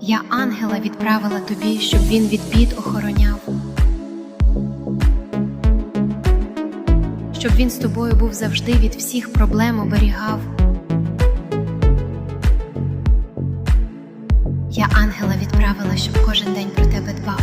Я ангела відправила тобі, щоб він від бід охороняв. Щоб він з тобою був завжди від всіх проблем оберігав. Я ангела відправила, щоб кожен день про тебе дбав.